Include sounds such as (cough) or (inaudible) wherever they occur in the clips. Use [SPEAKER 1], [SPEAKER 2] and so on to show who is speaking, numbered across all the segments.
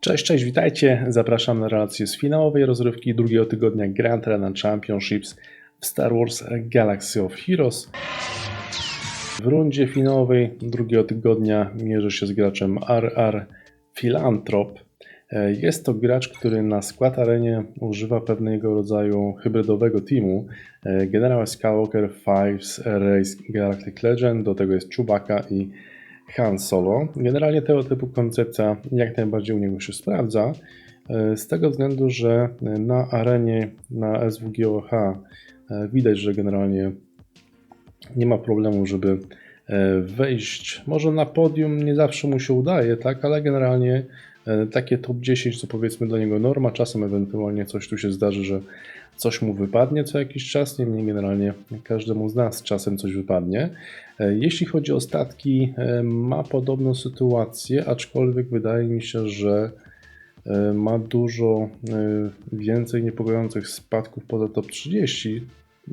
[SPEAKER 1] Cześć, cześć, witajcie. Zapraszam na relację z finałowej rozrywki drugiego tygodnia Grand Arena Championships w Star Wars Galaxy of Heroes. W rundzie finałowej drugiego tygodnia mierzy się z graczem RR Philanthrop. E, Jest to gracz, który na skład arenie używa pewnego rodzaju hybrydowego teamu. E, Generał Skywalker, Fives, Race Galactic Legend, do tego jest Chewbacca i Han Solo. Generalnie tego typu koncepcja jak najbardziej u niego się sprawdza, e, z tego względu, że na arenie na SWGOH e, widać, że generalnie nie ma problemu, żeby e, wejść. Może na podium nie zawsze mu się udaje, tak, ale generalnie e, takie top 10 to powiedzmy dla niego norma. Czasem ewentualnie coś tu się zdarzy, że coś mu wypadnie co jakiś czas. Niemniej generalnie każdemu z nas czasem coś wypadnie. E, Jeśli chodzi o statki, e, ma podobną sytuację, aczkolwiek wydaje mi się, że e, ma dużo więcej niepokojących spadków poza top 30,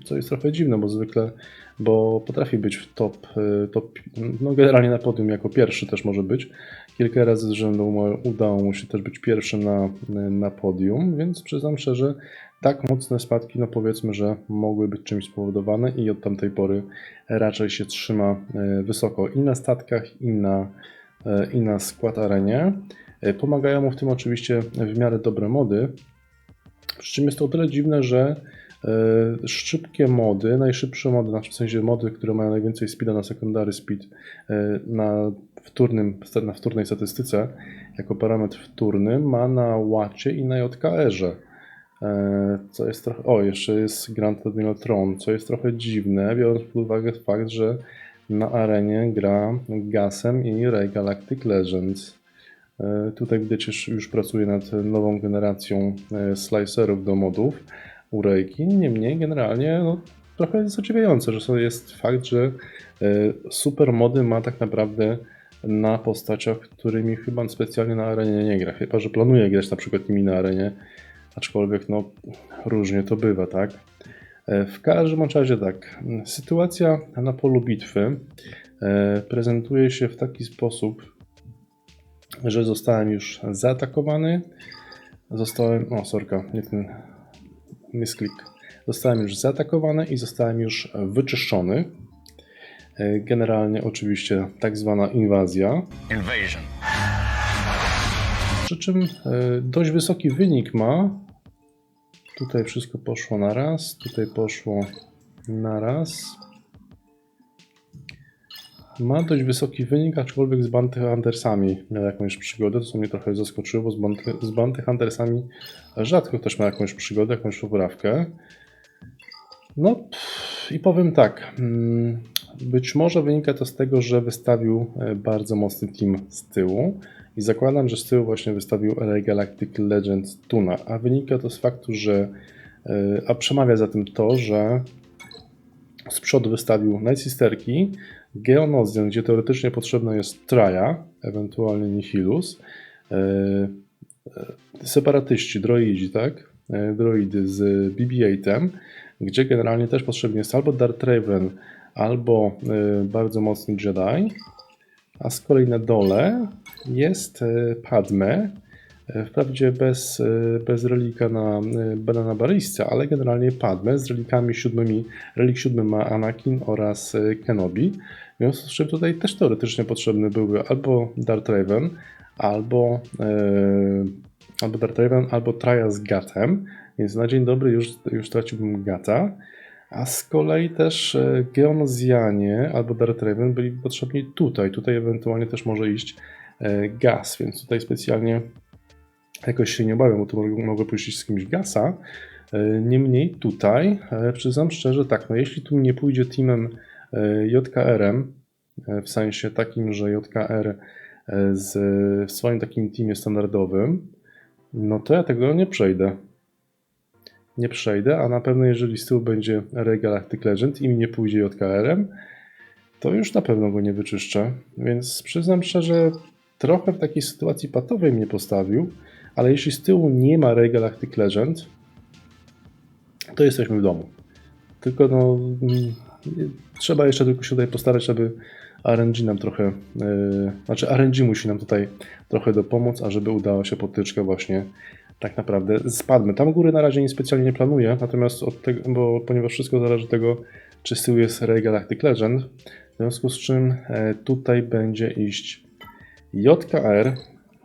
[SPEAKER 1] co jest trochę dziwne, bo zwykle, bo potrafi być w top, top no generalnie na podium jako pierwszy też może być. Kilka razy z rzędu udało mu się też być pierwszym na, na podium, więc przyznam szczerze, tak mocne spadki, no powiedzmy, że mogły być czymś spowodowane i od tamtej pory raczej się trzyma e, wysoko i na statkach, i na, e, i na skład arenie. E, Pomagają mu w tym oczywiście w miarę dobre mody, przy czym jest to o tyle dziwne, że szybkie mody, najszybsze mody, znaczy w sensie mody, które mają najwięcej speeda na secondary speed na, wtórnym, na wtórnej statystyce, jako parametr wtórny, ma na łacie i na JKR-ze. E, Co jest trochę. O, jeszcze jest Grand Admiral Tron, co jest trochę dziwne, biorąc pod uwagę fakt, że na arenie gra Gasem i Ray Galactic Legends. E, Tutaj widać, już, już pracuje nad nową generacją e, slicerów do modów u Rayki. Niemniej, generalnie no, trochę zadziwiające, że jest fakt, że super mody ma tak naprawdę na postaciach, którymi chyba specjalnie na arenie nie gra. Chyba, że planuje grać na przykład nimi na arenie, aczkolwiek no różnie to bywa, tak? E, W każdym razie tak, sytuacja na polu bitwy e, prezentuje się w taki sposób, że zostałem już zaatakowany, zostałem, o sorka, nie ten misklik, zostałem już zaatakowany i zostałem już wyczyszczony. E, Generalnie oczywiście tak zwana inwazja,
[SPEAKER 2] Invasion.
[SPEAKER 1] przy czym dość wysoki wynik ma. Tutaj wszystko poszło na raz, tutaj poszło na raz. Ma dość wysoki wynik, aczkolwiek z Bounty Huntersami miał jakąś przygodę, co mnie trochę zaskoczyło, bo z Bounty, z Bounty Huntersami rzadko też ma jakąś przygodę, jakąś poprawkę. No pff, i powiem tak, mm, być może wynika to z tego, że wystawił e, bardzo mocny team z tyłu i zakładam, że z tyłu właśnie wystawił LA Galactic Legends Tuna, a wynika to z faktu, że e, a przemawia za tym to, że z przodu wystawił Night Sisterki, Geonosian, gdzie teoretycznie potrzebna jest Traja, ewentualnie Nihilus, e, e, separatyści, droidzi, tak? Droidy z BB-8, gdzie generalnie też potrzebny jest albo Darth Raven, albo bardzo mocny Jedi, a z kolei na dole jest e, Padme, e, wprawdzie bez, e, bez relika na Banana ale generalnie Padme z relikami siódmymi. Relik siódmy ma Anakin oraz Kenobi. W związku z czym tutaj też teoretycznie potrzebny byłby albo Darth Raven, albo, albo Darth Raven, albo Traja z Gatem. Więc na dzień dobry już, już traciłbym Gata. A z kolei też Geonozjanie albo Darth Raven byli potrzebni tutaj. Tutaj ewentualnie też może iść gaz, więc tutaj specjalnie jakoś się nie obawiam, bo tu mogę, puścić z kimś gasa. E, Niemniej tutaj e, przyznam szczerze, tak, no jeśli tu nie pójdzie teamem e, JKR-em, e, w sensie takim, że JKR e, z, w swoim takim teamie standardowym, no to ja tego nie przejdę nie przejdę, a na pewno jeżeli z tyłu będzie Ray Galactic Legend i mi nie pójdzie JKR-em, to już na pewno go nie wyczyszczę. Więc przyznam szczerze, trochę w takiej sytuacji patowej mnie postawił, ale jeśli z tyłu nie ma Ray Galactic Legend, to jesteśmy w domu. Tylko no, mm, trzeba jeszcze tylko się tutaj postarać, żeby RNG nam trochę, yy, znaczy RNG musi nam tutaj trochę dopomóc, a żeby udała się potyczka właśnie tak naprawdę spadmy. Tam góry na razie nie specjalnie nie planuję, natomiast od tego, bo ponieważ wszystko zależy od tego, czy z tyłu jest Ray Galactic Legend, w związku z czym e, tutaj będzie iść JKR.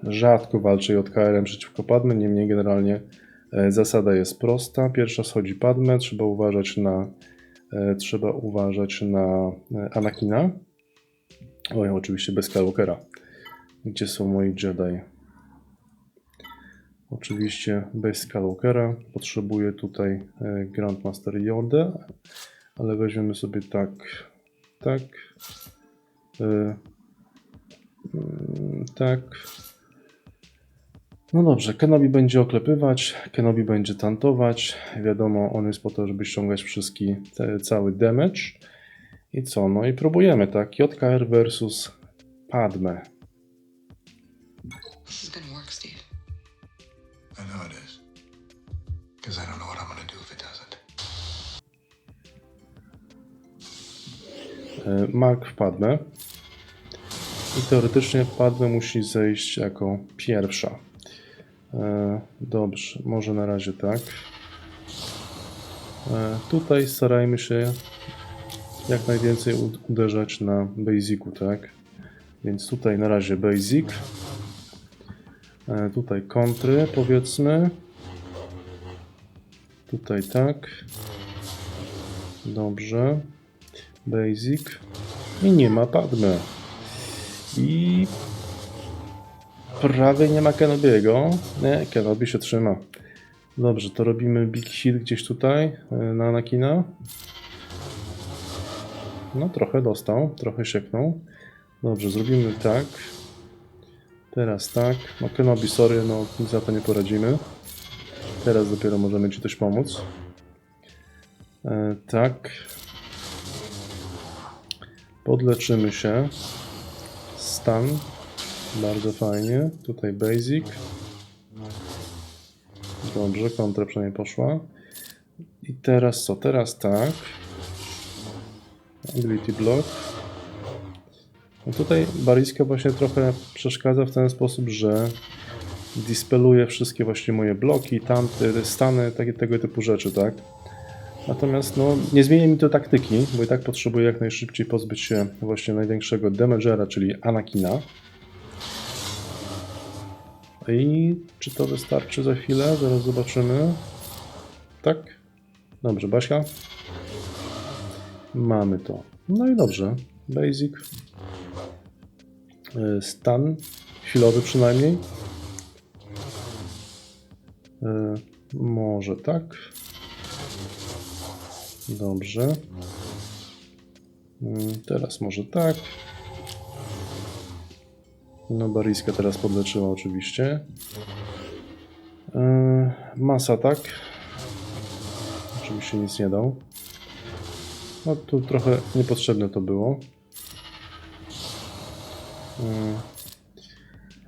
[SPEAKER 1] Rzadko walczę JKR-em przeciwko Padme, niemniej generalnie e, zasada jest prosta. Pierwsza schodzi Padme, trzeba uważać na e, trzeba uważać na e, Anakina. Oj, oczywiście bez Skywalkera. Gdzie są moi Jedi? Oczywiście bez Skywalkera. Potrzebuję tutaj Grandmaster Yoda, ale weźmiemy sobie tak, tak, tak. No dobrze, Kenobi będzie oklepywać, Kenobi będzie tantować. Wiadomo, on jest po to, żeby ściągać wszystki, te, cały damage. I co? No i próbujemy, tak? JKR versus Padme.
[SPEAKER 2] This is gonna work, Steve.
[SPEAKER 3] I know it is. Because I don't know what I'm going to do if it doesn't.
[SPEAKER 1] E, Mark w Padme. I teoretycznie Padme musi zejść jako pierwsza. E, Dobrze, może na razie tak. E, Tutaj starajmy się jak najwięcej uderzać na basicu, tak? Więc tutaj na razie basic. E, Tutaj kontry powiedzmy. Tutaj tak. Dobrze. Basic. I nie ma Padme. I prawie nie ma Kenobiego. Nie, Kenobi się trzyma. Dobrze, to robimy big hit gdzieś tutaj e, na Anakina. No trochę dostał, trochę sieknął. Dobrze, zrobimy tak. Teraz tak. No Kenobi, sorry, no za to nie poradzimy. Teraz dopiero możemy Ci coś pomóc. E, tak. Podleczymy się. Stan. Bardzo fajnie. Tutaj basic. Dobrze, kontra przynajmniej poszła. I teraz co? Teraz tak. Ability block. No tutaj Bariska właśnie trochę przeszkadza w ten sposób, że dispeluje wszystkie właśnie moje bloki, tamte, stany, takie tego typu rzeczy, tak? Natomiast no, nie zmienia mi to taktyki, bo i tak potrzebuję jak najszybciej pozbyć się właśnie największego damagera, czyli Anakina. I czy to wystarczy za chwilę? Zaraz zobaczymy. Tak? Dobrze, Basia. Mamy to. No i dobrze. Basic. Y, Stan. Chwilowy przynajmniej. Y, Może tak. Dobrze. Mm, Teraz może tak. No, Bariska teraz podleczyła oczywiście. Yy, masa tak. Oczywiście nic nie dał. No tu trochę niepotrzebne to było.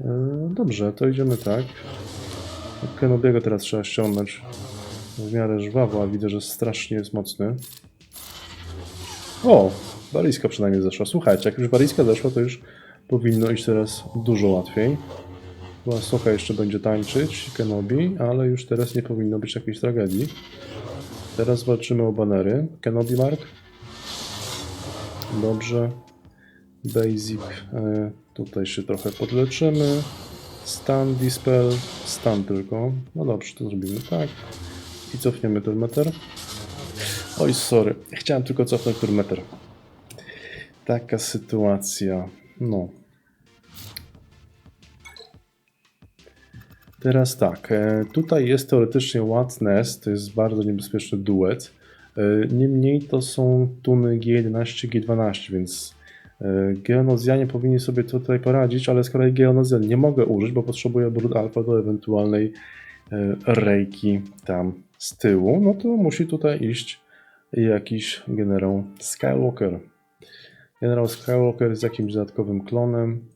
[SPEAKER 1] Yy, dobrze, to idziemy tak. Kenobiego teraz trzeba ściągnąć w miarę żwawo, a widzę, że strasznie jest mocny. O, Bariska przynajmniej zeszła. Słuchajcie, jak już Bariska zeszła, to już powinno iść teraz dużo łatwiej. Bo Soka jeszcze będzie tańczyć, Kenobi, ale już teraz nie powinno być jakiejś tragedii. Teraz walczymy o banery. Kenobi Mark. Dobrze. Basic. E, tutaj się trochę podleczymy. Stun, Dispel. Stun tylko. No dobrze, to zrobimy tak. I cofniemy meter. Oj, sorry. Chciałem tylko cofnąć meter. Taka sytuacja. No. Teraz tak, e, tutaj jest teoretycznie Watness, to jest bardzo niebezpieczny duet. E, Niemniej to są tuny G11, G12, więc e, Geonozjanie powinni sobie tutaj poradzić, ale z kolei Geonozjan nie mogę użyć, bo potrzebuję Brood Alpha do ewentualnej rejki tam z tyłu. No to musi tutaj iść jakiś generał Skywalker. Generał Skywalker z jakimś dodatkowym klonem.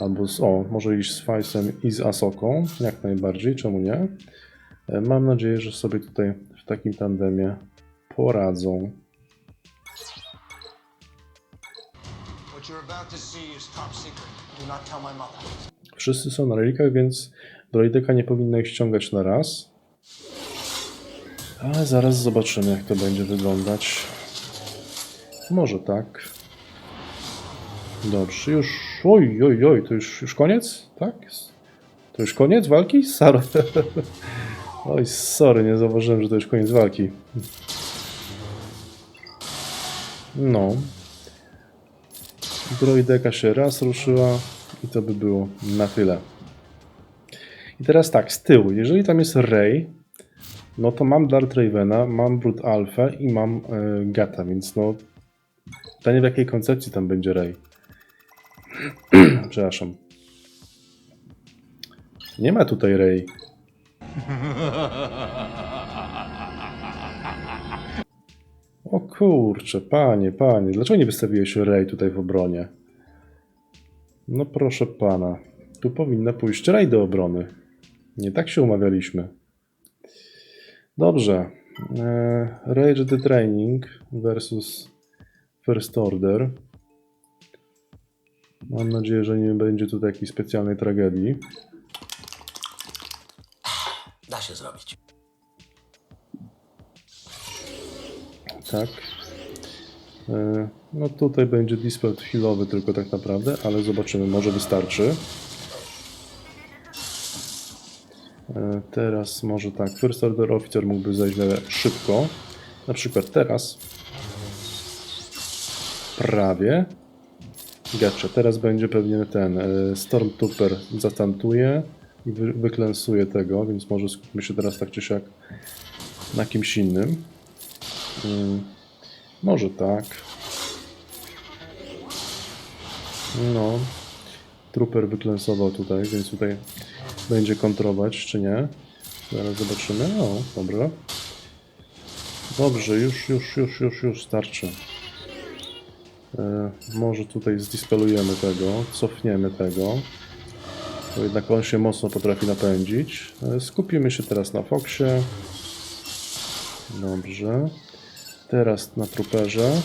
[SPEAKER 1] Albo z, o, może iść z Fajsem i z Asoką, jak najbardziej, czemu nie? E, Mam nadzieję, że sobie tutaj w takim tandemie poradzą.
[SPEAKER 2] Do.
[SPEAKER 1] Wszyscy są na relikach, więc droideka nie powinna ich ściągać na raz. Ale zaraz zobaczymy, jak to będzie wyglądać. Może tak. Dobrze, już. Oj, oj, oj, to już, już koniec? Tak? To już koniec walki? Sorry. (laughs) Oj, sorry, nie zauważyłem, że to już koniec walki. No. Droideka się raz ruszyła i to by było na tyle. I teraz tak, z tyłu, jeżeli tam jest Rey, no to mam Darth Ravena, mam Brute Alpha i mam e, Gata, więc no pytanie w jakiej koncepcji tam będzie Rey. (clears throat) Przepraszam. Nie ma tutaj Rey. O kurczę, panie, panie, dlaczego nie wystawiłeś Rey tutaj w obronie? No proszę pana, tu powinna pójść Rey do obrony. Nie tak się umawialiśmy. Dobrze. Eee, Rage the Training versus First Order. Mam nadzieję, że nie będzie tutaj jakiejś specjalnej tragedii.
[SPEAKER 2] Da się zrobić.
[SPEAKER 1] Tak. E, No tutaj będzie dispel chwilowy tylko tak naprawdę, ale zobaczymy, może wystarczy. Teraz może tak, First Order Officer mógłby zejść miarę szybko. Na przykład teraz. Prawie. Gacze. Teraz będzie pewnie ten e, Stormtrooper zastantuje i wy, wyklęsuje tego, więc może skupmy się teraz tak czy siak na kimś innym. Mm, Może tak. No. Trooper wyklęsował tutaj, więc tutaj będzie kontrować, czy nie. Zaraz zobaczymy. O, dobra. Dobrze, już, już, już, już, już starczy. E, może tutaj zdispelujemy tego, cofniemy tego. Bo jednak on się mocno potrafi napędzić. E, skupimy się teraz na Foxie. Dobrze. Teraz na truperze.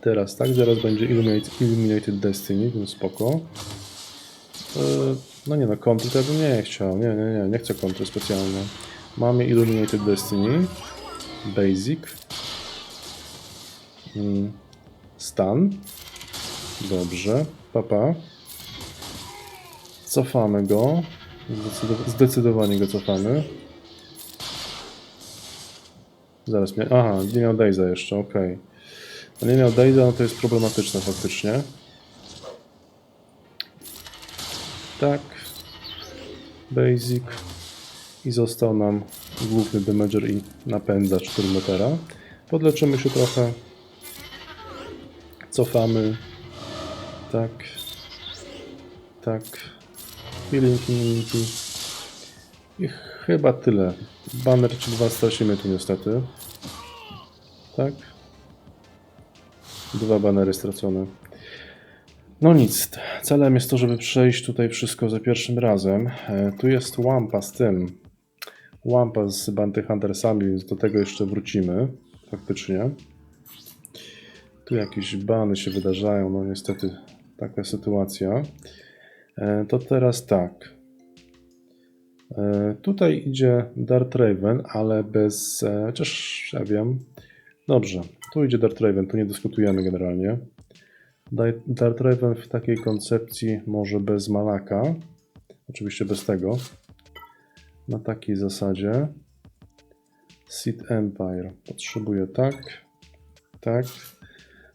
[SPEAKER 1] Teraz tak, zaraz będzie Illuminate, Illuminated Destiny, więc spoko. Yy, no nie no, kontry to ja bym nie chciał. Nie, nie, nie, nie chcę kontry specjalne. Mamy Illuminated Destiny. Basic. Mm, Stan. Dobrze. Papa. Cofamy go. Zdecydow- Zdecydowanie go cofamy. Zaraz mnie. Aha, nie miał Dejza jeszcze, okej. No nie miał Dejza, no to jest problematyczne faktycznie. Tak. Basic. I został nam główny damager i napędzacz turmetera. Podleczymy się trochę. Cofamy. Tak. Tak. Healing immunity. I chyba tyle. Banner czy dwa stracimy tu niestety. Tak. Dwa banery stracone. No nic. Celem jest to, żeby przejść tutaj wszystko za pierwszym razem. E, tu jest Wampa z tym. Wampa z Bounty Huntersami, więc do tego jeszcze wrócimy. Faktycznie. Tu jakieś bany się wydarzają, no niestety taka sytuacja. E, To teraz tak. E, Tutaj idzie Dart Raven, ale bez. Chociaż ja wiem. Dobrze, tu idzie Dart Raven, tu nie dyskutujemy generalnie. Daj- Dart Raven w takiej koncepcji może bez Malaka. Oczywiście bez tego. Na takiej zasadzie. Seed Empire. Potrzebuję tak. Tak.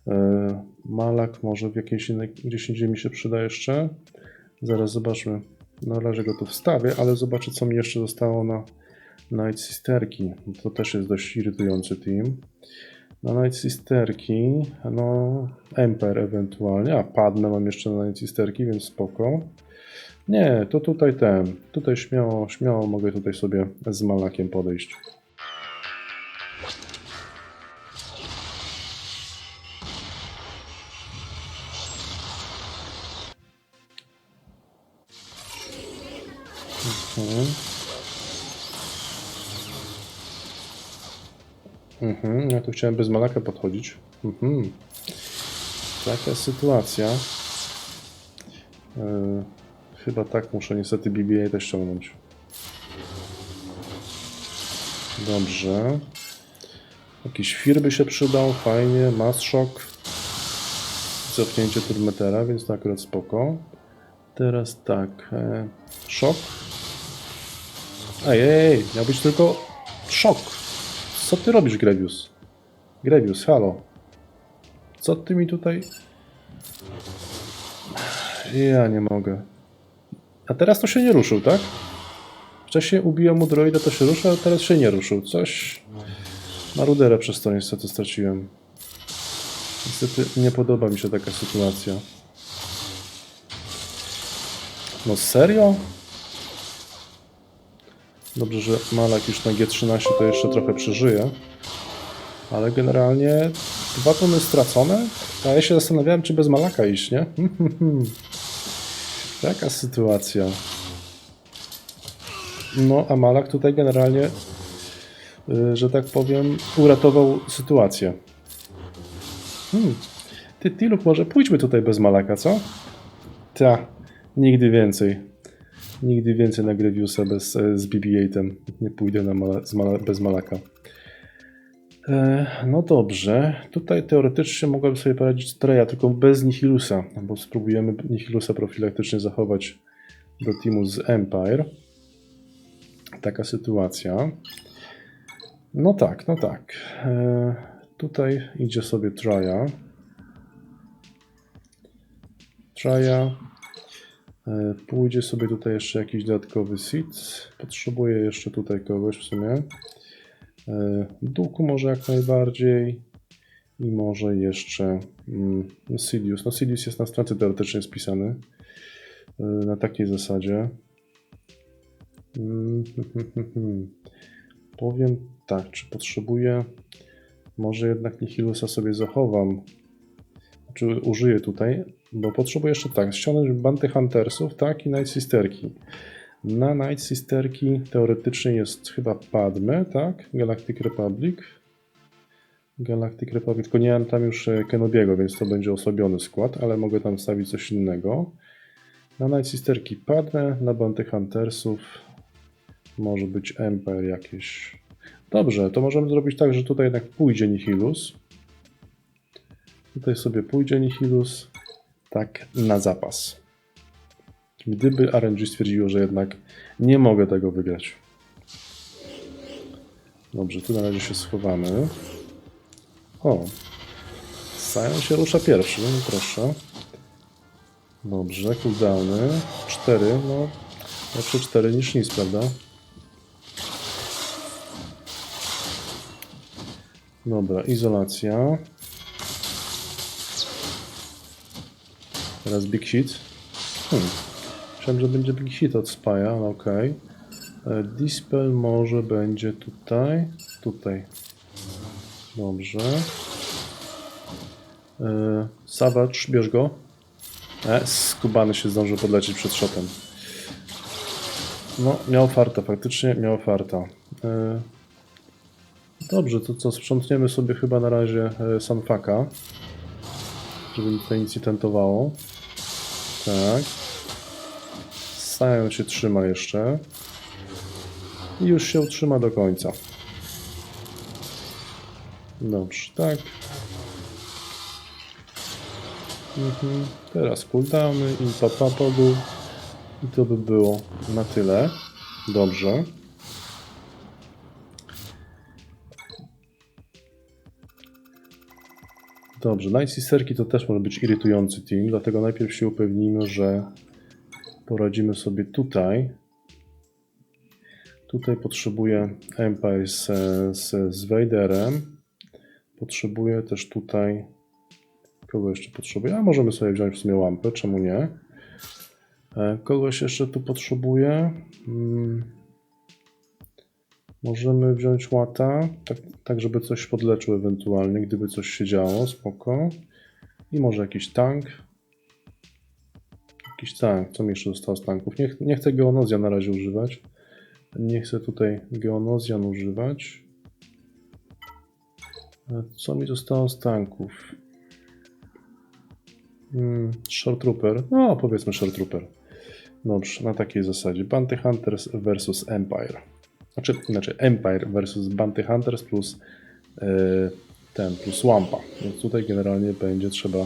[SPEAKER 1] E, Malak może w jakiejś innej, gdzieś indziej mi się przyda jeszcze. Zaraz zobaczmy. Na razie go tu wstawię, ale zobaczę co mi jeszcze zostało na Night Sisterki. To też jest dość irytujący team. Na Night Sisterki, no Emper ewentualnie, a Padme mam jeszcze na Night Sisterki, więc spoko. Nie, to tutaj ten, tutaj śmiało, śmiało mogę tutaj sobie z Malakiem podejść. Mhm, ja tu chciałem bez Malaka podchodzić. Mhm. Taka sytuacja. Yy, chyba tak muszę niestety BBA też ściągnąć. Dobrze. Jakiś fir by się przydał, fajnie, mass shock. Cofnięcie turmetera, więc to akurat spoko. Teraz tak, e, szok. Ej, ej, ej, miał być tylko szok. Co ty robisz, Grevius? Grevius, halo. Co ty mi tutaj... Ja nie mogę. A teraz to się nie ruszył, tak? Wcześniej ubiłem mu droida, to się ruszył, a teraz się nie ruszył. Coś... Maruderę przez to niestety straciłem. Niestety nie podoba mi się taka sytuacja. No serio? Dobrze, że Malak już na G13 to jeszcze trochę przeżyje. Ale generalnie dwa tony stracone? A ja się zastanawiałem, czy bez Malaka iść, nie? (laughs) Taka sytuacja. No, a Malak tutaj generalnie, y, że tak powiem, uratował sytuację. Hmm. Ty, Tiluk, może pójdźmy tutaj bez Malaka, co? Ta, nigdy więcej. Nigdy więcej na Greviusa bez, e, z BB-8. Nie pójdę na mala, mala, bez Malaka. E, no dobrze. Tutaj teoretycznie mogłabym sobie poradzić Treja, tylko bez Nihilusa, bo spróbujemy Nihilusa profilaktycznie zachować do teamu z Empire. Taka sytuacja. No tak, no tak. E, tutaj idzie sobie Traja. Traja. E, Pójdzie sobie tutaj jeszcze jakiś dodatkowy seed. Potrzebuję jeszcze tutaj kogoś w sumie. E, Duku może jak najbardziej. I może jeszcze mm. No Sidious jest na straty teoretycznie spisany. E, Na takiej zasadzie. Mm, Powiem tak, czy potrzebuję. Może jednak Nihilusa sobie zachowam. Czy użyję tutaj, bo potrzebuję jeszcze tak, ściągnąć Banty Huntersów, tak, i Night Sisterki. Na Night Sisterki teoretycznie jest chyba Padme, tak, Galactic Republic. Galactic Republic, tylko nie mam tam już e, Kenobiego, więc to będzie osłabiony skład, ale mogę tam wstawić coś innego. Na Night Sisterki Padme, na Banty Huntersów może być Empire jakieś. Dobrze, to możemy zrobić tak, że tutaj jednak pójdzie Nihilus. Tutaj sobie pójdzie Nihilus. Tak, na zapas. Gdyby RNG stwierdziło, że jednak nie mogę tego wygrać. Dobrze, tu na razie się schowamy. O, Sion się rusza pierwszy, no proszę. Dobrze, cooldowny. 4, no lepsze 4 niż nic, prawda? Dobra, izolacja. Teraz Big Hit. Hmm. Myślałem, że będzie Big Hit od Spaja, ale okej. E, Dispel może będzie tutaj. Tutaj. Dobrze. E, Savage, bierz go. E, skubany się zdążył podlecieć przed shotem. No, miał farta, faktycznie miał farta. E, Dobrze, to co, sprzątniemy sobie chyba na razie Sanfaka, żeby nic nie tentowało. Tak. Sion się trzyma jeszcze. I już się utrzyma do końca. Dobrze, tak. Mhm. Teraz cooldowny i papa podu. I to by było na tyle. Dobrze. Dobrze, Night Sisterki to też może być irytujący team, dlatego najpierw się upewnimy, że poradzimy sobie tutaj. Tutaj potrzebuję Empire z, z, z Vaderem. Potrzebuję też tutaj. Kogo jeszcze potrzebuję? A możemy sobie wziąć w sumie lampę, czemu nie? E, Kogoś jeszcze tu potrzebuję. Hmm. Możemy wziąć łata, tak, tak żeby coś podleczył ewentualnie, gdyby coś się działo, spoko. I może jakiś tank. Jakiś tank, co mi jeszcze zostało z tanków? Nie, nie chcę Geonozja na razie używać. Nie chcę tutaj Geonozjan używać. A Co mi zostało z tanków? Mm, Short Trooper. No, powiedzmy Short Trooper. Dobrze, na takiej zasadzie. Bounty Hunters versus Empire. Znaczy, inaczej Empire versus Bounty Hunters plus e, ten, plus Wampa. Więc tutaj generalnie będzie trzeba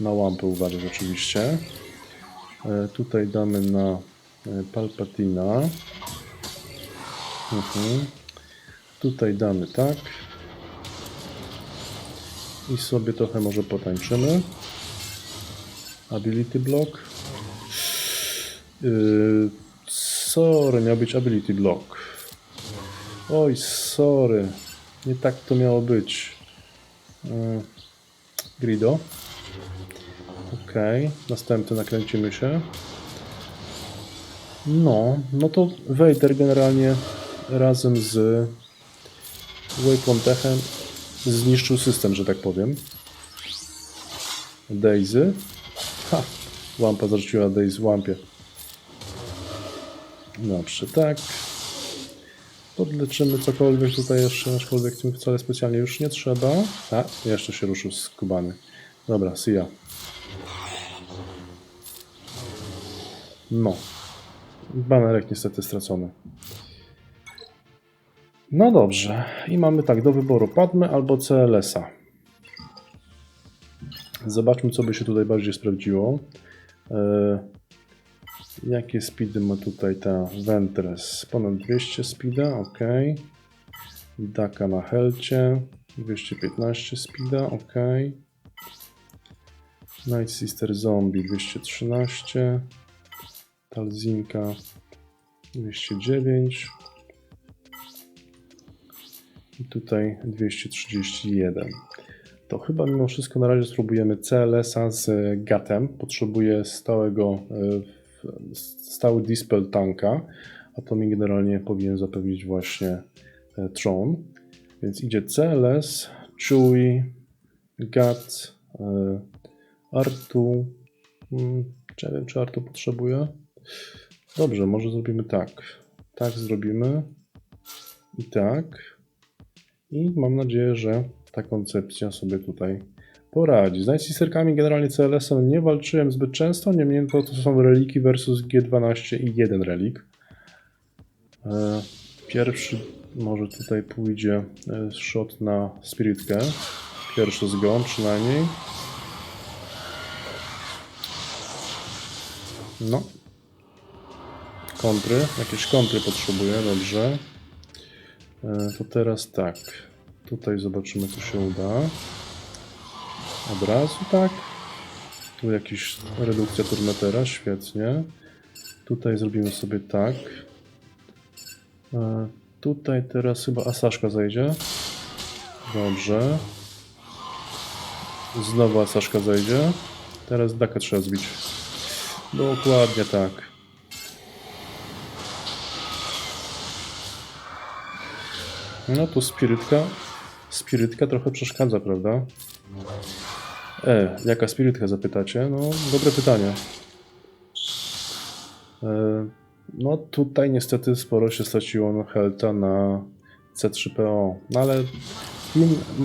[SPEAKER 1] na Wampę uważać oczywiście. E, tutaj damy na e, Palpatina. Mhm. Tutaj damy tak. I sobie trochę może potańczymy. Ability block. Yy, sorry, miał być ability block. Oj, sorry. Nie tak to miało być. Yy, grido. Okej, następny nakręcimy się. No, no to Vader generalnie razem z Waypointechem zniszczył system, że tak powiem. Daisy. Ha! Lampa zarzuciła Daisy w lampie. Dobrze, tak. Podleczymy cokolwiek tutaj jeszcze, aczkolwiek tym wcale specjalnie już nie trzeba. A, jeszcze się ruszył z kubany. Dobra, see ya. No. Banerek niestety stracony. No dobrze. I mamy tak, do wyboru Padmy albo CLS-a. Zobaczmy, co by się tutaj bardziej sprawdziło. E, jakie speedy ma tutaj ta Ventress? Ponad 200 speeda, ok. Daka na helcie. 215 speeda, ok. Night Sister Zombie 213. Talzinka 209. I tutaj 231. To chyba mimo wszystko na razie spróbujemy CLS-a z gatem. Potrzebuję stałego, e, stały dispel tanka, a to mi generalnie powinien zapewnić właśnie e, Tron. Więc idzie CLS, Chewie, Gat, e, Artu. Hmm, wiem, czy Artu potrzebuje. Dobrze, może zrobimy tak. Tak zrobimy. I tak. I mam nadzieję, że ta koncepcja sobie tutaj poradzi. Z Nightsisterkami generalnie CLS-em nie walczyłem zbyt często, niemniej to, to są reliki versus G12 i jeden relik. E, Pierwszy może tutaj pójdzie e, shot na spiritkę. Pierwszy zgon przynajmniej. No. Kontry. Jakieś kontry potrzebuję, dobrze. E, To teraz tak. Tutaj zobaczymy, co się uda. Od razu tak. Tu jakiś redukcja turmetera, świetnie. Tutaj zrobimy sobie tak. E, Tutaj teraz chyba Asaszka zejdzie. Dobrze. Znowu Asaszka zejdzie. Teraz Daka trzeba zbić. Dokładnie tak. No tu spirytka. Spirytka trochę przeszkadza, prawda? E, jaka spirytka zapytacie? No, dobre pytanie. E, no tutaj niestety sporo się straciło no, Helta na C3PO. No ale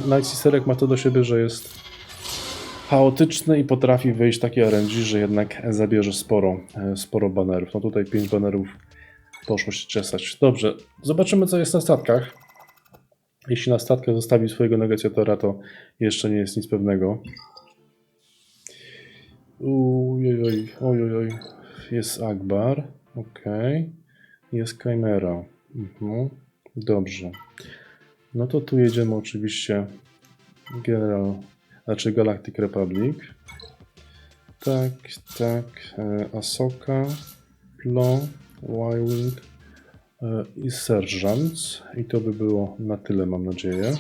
[SPEAKER 1] Night Sisterek ma to do siebie, że jest chaotyczny i potrafi wyjść taki RNG, że jednak zabierze sporo, e, sporo banerów. No tutaj 5 banerów poszło się czesać. Dobrze, zobaczymy co jest na statkach. Jeśli na statkach zostawi swojego negocjatora, to jeszcze nie jest nic pewnego. Ujojoj, ojojoj. Jest Akbar. Ok. Jest Chimera. Mhm. Dobrze. No to tu jedziemy oczywiście General, znaczy Galactic Republic. Tak, tak. E, Asoka, Plo, Y-Wing e, i Sergeant. I to by było na tyle, mam nadzieję.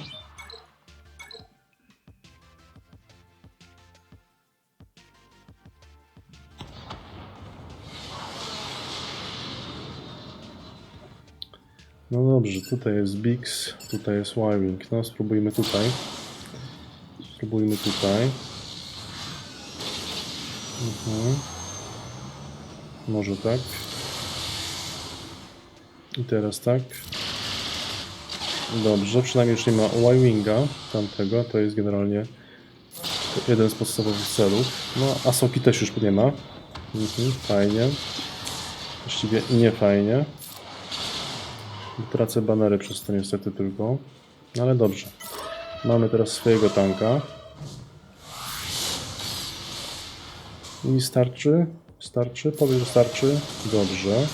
[SPEAKER 1] No dobrze, tutaj jest Bix, tutaj jest Y-Wing. No spróbujmy tutaj. Spróbujmy tutaj. Mhm. Może tak. I teraz tak. Dobrze, przynajmniej już nie ma Y-Winga tamtego, to jest generalnie jeden z podstawowych celów. No, Asoki też już nie ma. Mhm, fajnie. Właściwie nie fajnie. Tracę banery przez to niestety tylko. No, Ale dobrze. Mamy teraz swojego tanka. I starczy? Starczy? Powiedz, że starczy. Dobrze.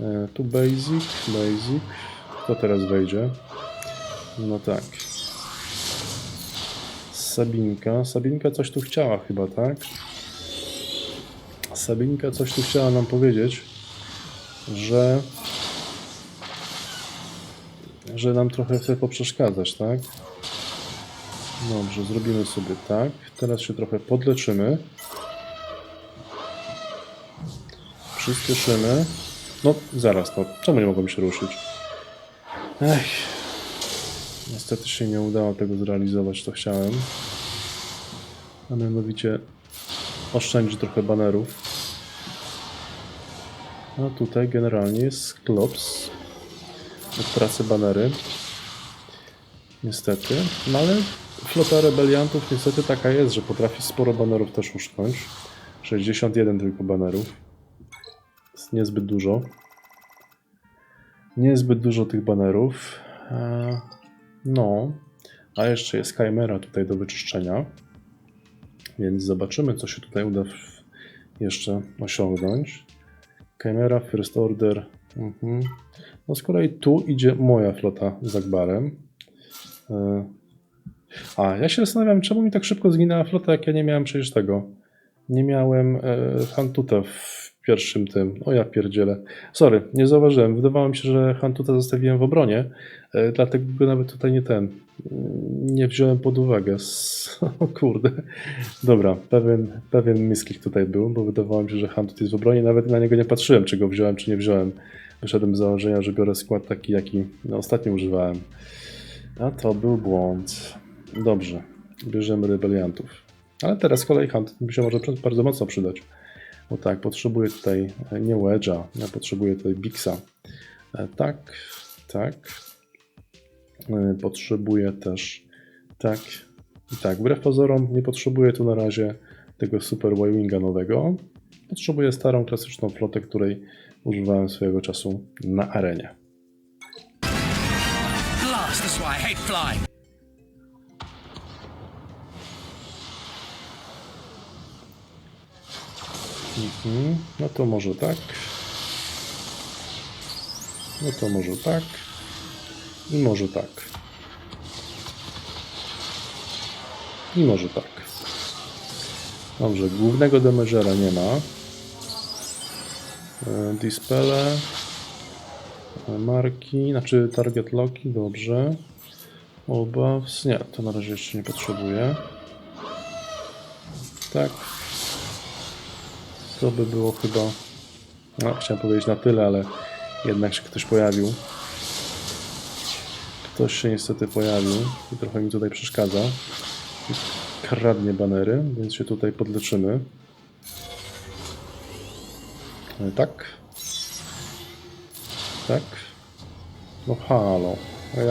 [SPEAKER 1] E, tu basic, basic. Kto teraz wejdzie? No tak. Sabinka. Sabinka coś tu chciała chyba, tak? Sabinka coś tu chciała nam powiedzieć, że że nam trochę chce poprzeszkadzać, tak? Dobrze, zrobimy sobie tak. Teraz się trochę podleczymy. Przyspieszymy. No, zaraz, no. Czemu nie mogłem się ruszyć? Ech. Niestety się nie udało tego zrealizować, co chciałem. A mianowicie oszczędzić trochę banerów. A tutaj generalnie jest klops. Tracę banery. Niestety. No ale flota rebeliantów niestety taka jest, że potrafi sporo banerów też uszknąć. 61 tylko banerów. Jest niezbyt dużo. Niezbyt dużo tych banerów. E, No. A jeszcze jest Chimera tutaj do wyczyszczenia. Więc zobaczymy, co się tutaj uda jeszcze osiągnąć. Chimera, First Order. Mhm. No z kolei tu idzie moja flota z Akbarem. E, A, ja się zastanawiam, czemu mi tak szybko zginęła flota, jak ja nie miałem przecież tego. Nie miałem e, Hantuta w pierwszym tym. O ja pierdzielę. Sorry, nie zauważyłem. Wydawało mi się, że Hantuta zostawiłem w obronie, e, dlatego go nawet tutaj nie ten. mm, Nie wziąłem pod uwagę. (laughs) O kurde. Dobra, pewien, pewien misklik tutaj był, bo wydawało mi się, że Hantut jest w obronie. Nawet na niego nie patrzyłem, czy go wziąłem, czy nie wziąłem. Wyszedłem z założenia, że biorę skład taki, jaki no, ostatnio używałem. A to był błąd. Dobrze, bierzemy rebeliantów. Ale teraz z kolei Hunt mi się może bardzo mocno przydać. Bo tak, potrzebuję tutaj e, nie Wedge'a, ja potrzebuję tutaj Bixa. E, Tak, tak. E, Potrzebuję też tak i tak. Wbrew pozorom nie potrzebuję tu na razie tego Super Y-Winga nowego. Potrzebuję starą, klasyczną flotę, której używałem swojego czasu na arenie. Mhm. No to może tak. No to może tak. I może tak. I może tak. Dobrze, głównego damage'era nie ma. E, Dispele. E, Marki, znaczy target locki, dobrze. Obaws, nie, to na razie jeszcze nie potrzebuję. Tak, to by było chyba. No, chciałem powiedzieć na tyle, ale jednak się ktoś pojawił. Ktoś się niestety pojawił i trochę mi tutaj przeszkadza. Kradnie banery, więc się tutaj podleczymy. E, Tak. Tak. No halo.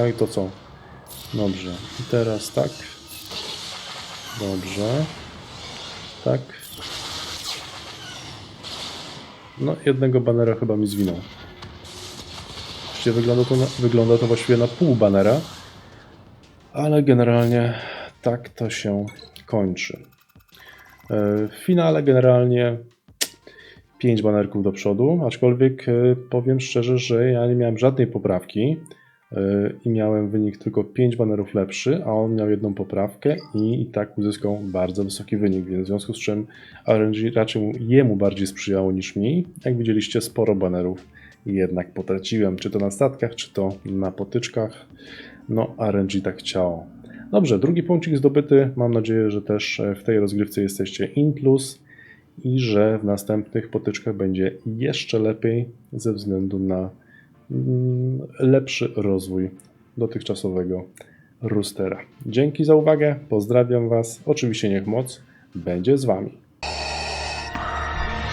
[SPEAKER 1] A i to co? Dobrze. I teraz tak. Dobrze. Tak. No, jednego banera chyba mi zwinął. Właściwie wygląda to, na, wygląda to właściwie na pół banera, ale generalnie tak to się kończy. E, W finale generalnie 5 banerków do przodu, aczkolwiek e, powiem szczerze, że ja nie miałem żadnej poprawki e, i miałem wynik tylko 5 banerów lepszy, a on miał jedną poprawkę i, i tak uzyskał bardzo wysoki wynik, więc w związku z czym RNG raczej mu- jemu bardziej sprzyjało niż mi. Jak widzieliście, sporo banerów jednak potraciłem, czy to na statkach, czy to na potyczkach. No, RNG tak chciało. Dobrze, drugi punkcik zdobyty. Mam nadzieję, że też e, w tej rozgrywce jesteście in plus i że w następnych potyczkach będzie jeszcze lepiej ze względu na mm, lepszy rozwój dotychczasowego roostera. Dzięki za uwagę, pozdrawiam Was. Oczywiście niech moc będzie z Wami.